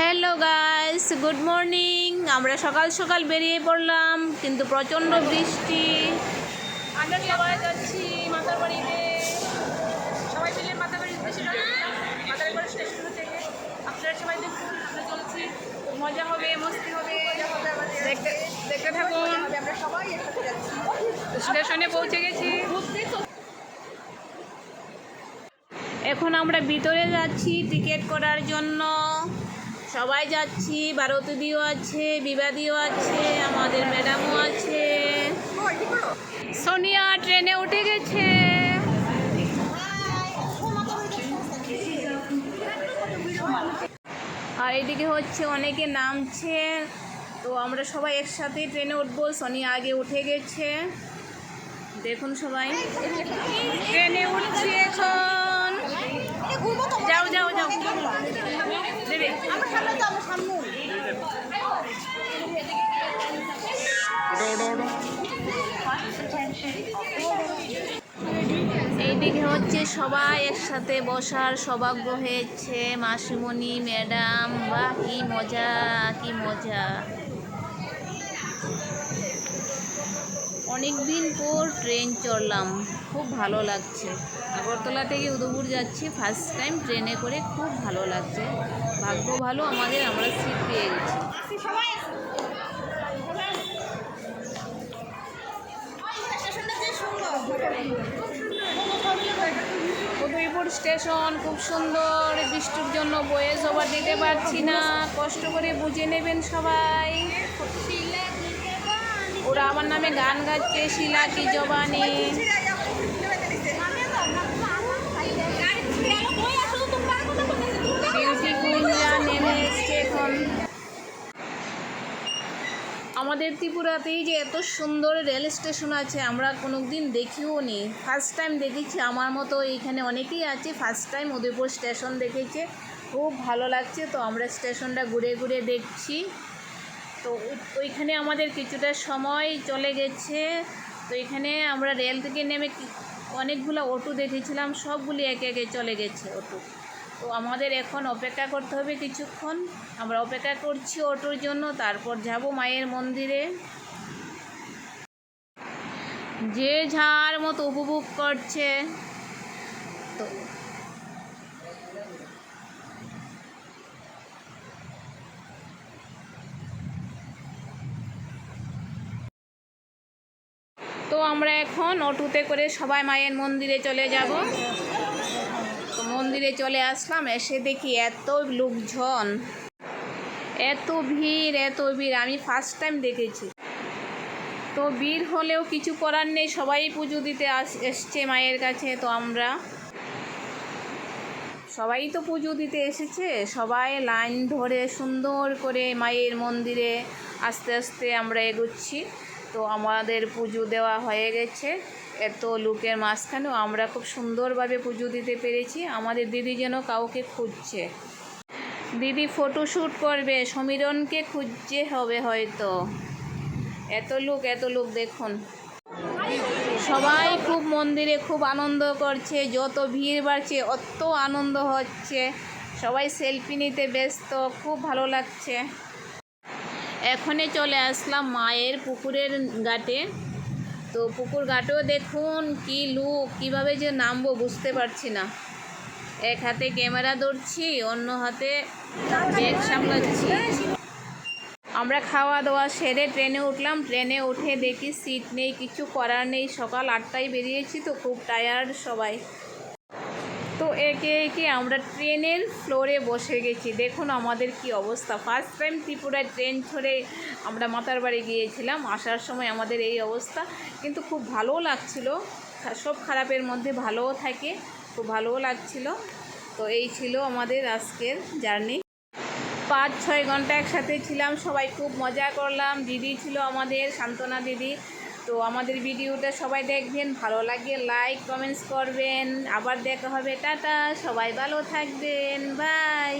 Hello guys good morning. আমরা সকাল সকাল বেরিয়ে পড়লাম কিন্তু প্রচণ্ড বৃষ্টি। আমরা সবাই যাচ্ছি মাতার বাড়িতে সবাই মিলে মাতার বাড়ির উদ্দেশ্যে মাতার বাড়ি স্টেশন থেকে আপনারা সবাই দেখুন আমরা চলছি। মজা হবে মস্তি হবে দেখতে দেখতে থাকুন। আমরা সবাই একসাথে যাচ্ছি। স্টেশনে পৌঁছে গেছি। এখন আমরা ভিতরে যাচ্ছি টিকিট করার জন্য। সবাই যাচ্ছি ভারতীয় আছে, বিবাদীও আছে, আমাদের ম্যাডামও আছে। সোনিয়া ট্রেনে উঠে গেছে। আর এদিকে হচ্ছে অনেকে নামছে, তো আমরা সবাই একসাথে ট্রেনে উঠবো। সোনিয়া আগে উঠে গেছে। দেখুন সবাই। ট্রেনে উঠছি এখন। যাও যাও যাও। দেবে। এইদিকে হচ্ছে সবাই একসাথে বসার সৌভাগ্য হয়েছে, মাসিমণি, ম্যাডাম। বা কি মজা কি মজা। অনেক দিন পর ট্রেন চড়লাম। খুব ভালো লাগছে। আগরতলা থেকে উদয়পুর যাচ্ছি ফার্স্ট টাইম ট্রেনে করে খুব ভালো লাগছে। ভাগ্য ভালো, আমাদের আমরা সিট পেয়ে গেছি। উদয়পুর স্টেশন খুব সুন্দর, বৃষ্টির জন্য বয়ে ওভার দিতে পারছি না। কষ্ট করে বুঝে নেবেন সবাই। ওরা আমার নামে গান গাচ্ছে, শিলা কি জবানি বিউটিফুল যা নেমে এসছে এখন আমাদের ত্রিপুরাতেই যে এত সুন্দর রেল স্টেশন আছে, আমরা কোনো দিন দেখিও নি। ফার্স্ট টাইম দেখেছি, আমার মতো এইখানে অনেকেই আছে ফার্স্ট টাইম উদয়পুর স্টেশন দেখেছে। খুব ভালো লাগছে, তো আমরা স্টেশনটা ঘুরে ঘুরে দেখছি। তো ওইখানে আমাদের কিছুটা সময় চলে গেছে। তো এখানে আমরা রেল থেকে নেমে অনেকগুলো অটো দেখেছিলাম, সবগুলি একে একে চলে গেছে অটো। তো আমাদের এখন অপেক্ষা করতে হবে কিছুক্ষণ। আমরা অপেক্ষা করছি অটোর জন্য, তারপর যাব মায়ের মন্দিরে। যে যার মতো উপভোগ করছে। তো তো আমরা এখন অটোতে করে সবাই মায়ের মন্দিরে চলে যাব। মন্দিরে চলে আসলাম, এসে দেখি এত লোকজন। এত ভিড় এত ভিড়। আমি ফার্স্ট টাইম দেখেছি। তো ভিড় হলেও কিছু করার নেই, সবাই পুজো দিতে আস, এসছে মায়ের কাছে, তো আমরা সবাই তো পুজো দিতে এসেছে। সবাই লাইন ধরে সুন্দর করে মায়ের মন্দিরে আস্তে আস্তে আমরা এগোচ্ছি। তো আমাদের পুজো দেওয়া হয়ে গেছে। এত লোকের মাঝখানেও আমরা খুব সুন্দরভাবে পুজো দিতে পেরেছি। আমাদের দিদি যেন কাউকে খুঁজছে। দিদি ফটোশ্যুট করবে, সমীরণকে খুঁজছে হবে হয়তো। এত লোক এত লোক দেখুন। সবাই খুব মন্দিরে খুব আনন্দ করছে, যত ভিড় বাড়ছে, অত আনন্দ হচ্ছে। সবাই সেলফি নিতে ব্যস্ত, খুব ভালো লাগছে। এখনে চলে আসলাম মায়ের পুকুরের ঘাটে। তো পুকুর ঘাটেও দেখুন কি লুক, কীভাবে যে নামবো বুঝতে পারছি না। এক হাতে ক্যামেরা ধরছি, অন্য হাতে ব্যাগ সামলাচ্ছি। আমরা খাওয়া দাওয়া সেরে ট্রেনে উঠলাম। ট্রেনে উঠে দেখি সিট নেই, কিছু করার নেই। সকাল আটটায় বেরিয়েছি তো খুব টায়ার্ড সবাই। তো একে একে আমরা ট্রেনের ফ্লোরে বসে গেছি। দেখুন আমাদের কি অবস্থা। ফার্স্ট টাইম ত্রিপুরায় ট্রেন ছড়ে আমরা মাতার বাড়ি গিয়েছিলাম। আসার সময় আমাদের এই অবস্থা। কিন্তু খুব ভালোও লাগছিল। সব খারাপের মধ্যে ভালোও থাকে, খুব ভালোও লাগছিল। তো এই ছিল আমাদের আজকের জার্নি। পাঁচ, ছয় ঘণ্টা একসাথে ছিলাম, সবাই খুব মজা করলাম। দিদি ছিল আমাদের সান্ত্বনা দিদি। তো আমাদের ভিডিওটা সবাই দেখবেন, ভালো লাগে লাইক কমেন্টস করবেন। আবার দেখা হবে, টাটা, সবাই ভালো থাকবেন বাই